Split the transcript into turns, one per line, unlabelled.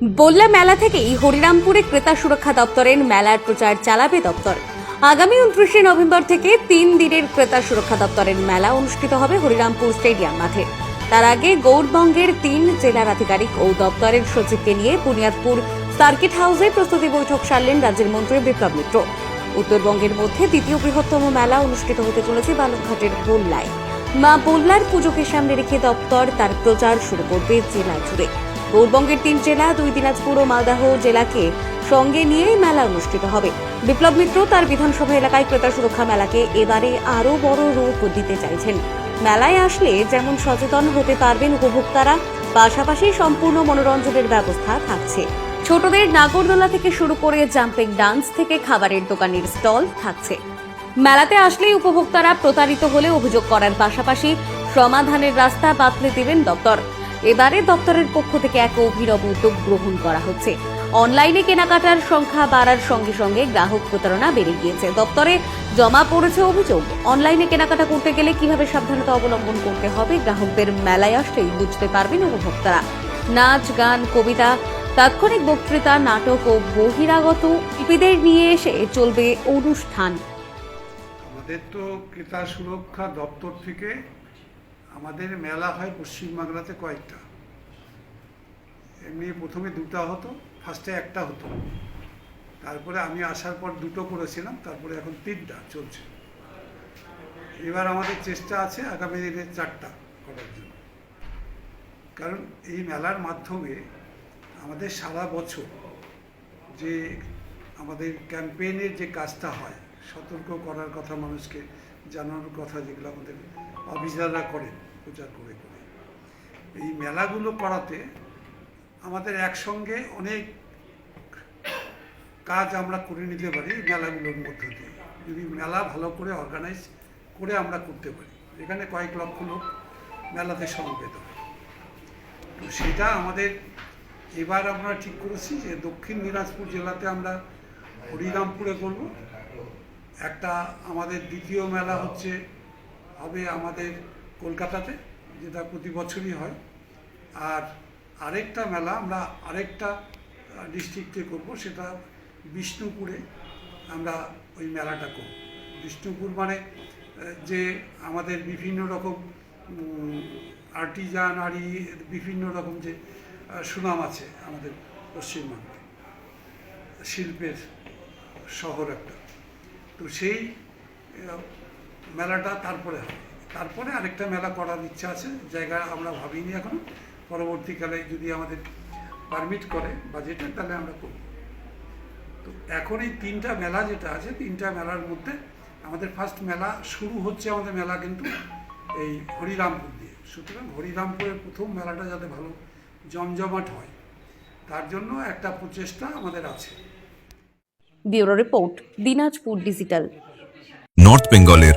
বললা মেলা থেকেই হরিরামপুরে ক্রেতা সুরক্ষা দপ্তরের মেলার প্রচার চালাবে দপ্তর। আগামী উনত্রিশে নভেম্বর থেকে তিন দিনের ক্রেতা সুরক্ষা দপ্তরের মেলা অনুষ্ঠিত হবে হরিরামপুর স্টেডিয়াম মাঠে। তার আগে গৌরবঙ্গের তিন জেলার আধিকারিক ও দপ্তরের সচিবকে নিয়ে বুনিয়াদপুর সার্কিট হাউসে প্রস্তুতি বৈঠক সারলেন রাজ্যের মন্ত্রী বিপ্লব মিত্র। উত্তরবঙ্গের মধ্যে দ্বিতীয় বৃহত্তম মেলা অনুষ্ঠিত হতে চলেছে বালুরঘাটের বল্লায়। মা বল্লার পুজোকে সামনে রেখে দপ্তর তার প্রচার শুরু করবে জেলা জুড়ে। গৌরবঙ্গের তিন জেলা, দুই দিনাজপুর ও মালদাহ জেলাকে সঙ্গে নিয়েই মেলা অনুষ্ঠিত হবে। বিপ্লব মিত্র তার বিধানসভা এলাকায় ক্রেতা সুরক্ষা মেলাকে এবারে আরও বড় রূপ দিতে চাইছেন। মেলায় আসলে যেমন সচেতন হতে পারবেন উপভোক্তারা, পাশাপাশি সম্পূর্ণ মনোরঞ্জনের ব্যবস্থা থাকছে। ছোটদের নাগরদোলা থেকে শুরু করে জাম্পিং ডান্স থেকে খাবারের দোকানের স্টল থাকছে। মেলাতে আসলেই উপভোক্তারা প্রতারিত হলে অভিযোগ করার পাশাপাশি সমাধানের রাস্তা বাতলে দেবেন দপ্তর। এবারে দপ্তরের পক্ষ থেকে এক অভিনব উদ্যোগ গ্রহণ করা হচ্ছে। অনলাইনে কেনাকাটার সংখ্যা বাড়ার সঙ্গে সঙ্গে গ্রাহক প্রতারণা বেড়ে গিয়েছে। দপ্তরে জমা পড়েছে অভিযোগ। অনলাইনে কেনাকাটা করতে গেলে কীভাবে সাবধানতা অবলম্বন করতে হবে? গ্রাহকদের মেলায় আসলেই বুঝতে পারবেন উপভোক্তারা নাচ, গান, কবিতা, তাৎক্ষণিক বক্তৃতা, নাটক ও বহিরাগত শিল্পীদের নিয়ে এসে চলবে অনুষ্ঠান।
আমাদের তো ক্রেতা সুরক্ষা দপ্তর থেকে আমাদের মেলা হয় পশ্চিমবাংলাতে কয়েকটা। এমনি প্রথমে দুটা হতো ফার্স্টে একটা হতো। তারপরে আমি আসার পর দুটো করেছিলাম, তারপরে এখন তিনটা চলছে। এবার আমাদের চেষ্টা আছে আগামী দিনে চারটা করার জন্য। কারণ এই মেলার মাধ্যমে আমাদের সারা বছর যে আমাদের ক্যাম্পেইনের যে কাজটা হয়, সতর্ক করার কথা মানুষকে জানানোর কথা যেগুলো আমাদের অফিসাররা করেন প্রচার করে করে। এই মেলাগুলো করাতে আমাদের একসঙ্গে অনেক কাজ আমরা করে নিতে পারি মেলাগুলোর মধ্যে দিয়ে। যদি মেলা ভালো করে অর্গানাইজ করে আমরা করতে পারি। এখানে কয়েক লক্ষ লোক মেলাতে সমবেত। তো সেটা আমাদের এবার আমরা ঠিক করেছি যে দক্ষিণ দিনাজপুর জেলাতে আমরা হরিরামপুরে করব। একটা আমাদের দ্বিতীয় মেলা হচ্ছে হবে আমাদের কলকাতাতে, যেটা প্রতি বছরই হয়। আর আরেকটা মেলা আমরা আরেকটা ডিস্ট্রিক্টে করব, সেটা বিষ্ণুপুরে আমরা ওই মেলাটা করব। বিষ্ণুপুর মানে যে আমাদের বিভিন্ন রকম আর্টিজান আরি বিভিন্ন রকম যে সুনাম আছে আমাদের পশ্চিমবঙ্গে, শিল্পের শহর একটা। তো সেই মেলাটা তারপরে হবে। তারপরে আরেকটা মেলা করার ইচ্ছা আছে জায়গা আমরা ভাবিনি এখন। পরবর্তীকালে যদি আমাদের পারমিট করে বাজেটে তাহলে আমরা করব। তো এখন এই তিনটা মেলা যেটা আছে তিনটা মেলার মধ্যে আমাদের ফার্স্ট মেলা শুরু হচ্ছে আমাদের মেলা কিন্তু এই হরিরামপুর দিয়ে। সুতরাং হরিরামপুরের প্রথম মেলাটা যাতে ভালো জমজমাট হয় তার জন্য একটা প্রচেষ্টা আমাদের আছে।
Bureau report Dinajpur digital.
North বেঙ্গলের